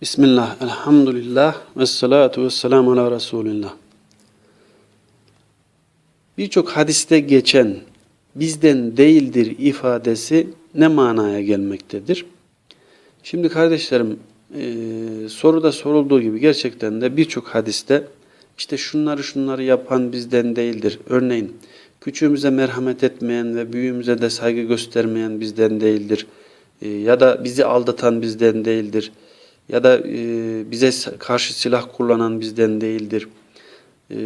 Bismillah, elhamdülillah, ve salatu ve selamu ala Resulillah. Birçok hadiste geçen bizden değildir ifadesi ne manaya gelmektedir? Şimdi kardeşlerim e, soruda sorulduğu gibi gerçekten de birçok hadiste işte şunları şunları yapan bizden değildir. Örneğin küçüğümüze merhamet etmeyen ve büyüğümüze de saygı göstermeyen bizden değildir. E, ya da bizi aldatan bizden değildir. Ya da e, bize karşı silah kullanan bizden değildir. E,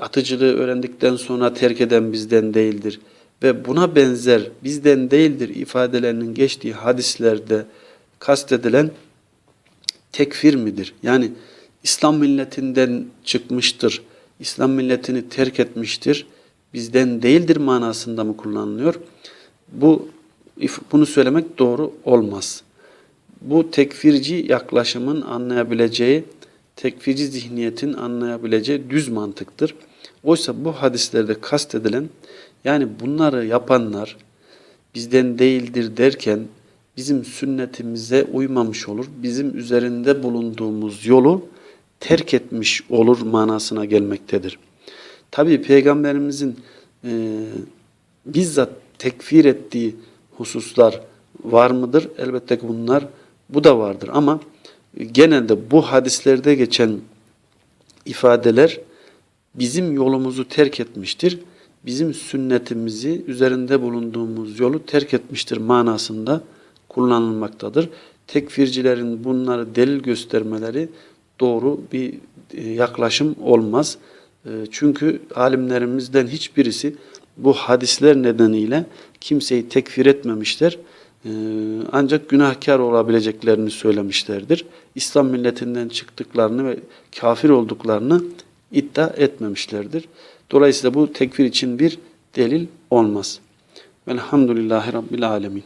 atıcılığı öğrendikten sonra terk eden bizden değildir. Ve buna benzer bizden değildir ifadelerinin geçtiği hadislerde kastedilen tekfir midir? Yani İslam milletinden çıkmıştır, İslam milletini terk etmiştir, bizden değildir manasında mı kullanılıyor? Bu bunu söylemek doğru olmaz. Bu tekfirci yaklaşımın anlayabileceği, tekfirci zihniyetin anlayabileceği düz mantıktır. Oysa bu hadislerde kastedilen, yani bunları yapanlar bizden değildir derken bizim sünnetimize uymamış olur, bizim üzerinde bulunduğumuz yolu terk etmiş olur manasına gelmektedir. Tabi Peygamberimizin e, bizzat tekfir ettiği hususlar var mıdır? Elbette ki bunlar bu da vardır ama genelde bu hadislerde geçen ifadeler bizim yolumuzu terk etmiştir. Bizim sünnetimizi, üzerinde bulunduğumuz yolu terk etmiştir manasında kullanılmaktadır. Tekfircilerin bunları delil göstermeleri doğru bir e, yaklaşım olmaz. E, çünkü alimlerimizden hiçbirisi bu hadisler nedeniyle kimseyi tekfir etmemişler. E, ancak günahkar olabileceklerini söylemişlerdir. İslam milletinden çıktıklarını ve kafir olduklarını iddia etmemişlerdir. Dolayısıyla bu tekfir için bir delil olmaz. Velhamdülillahi Rabbil Alemin.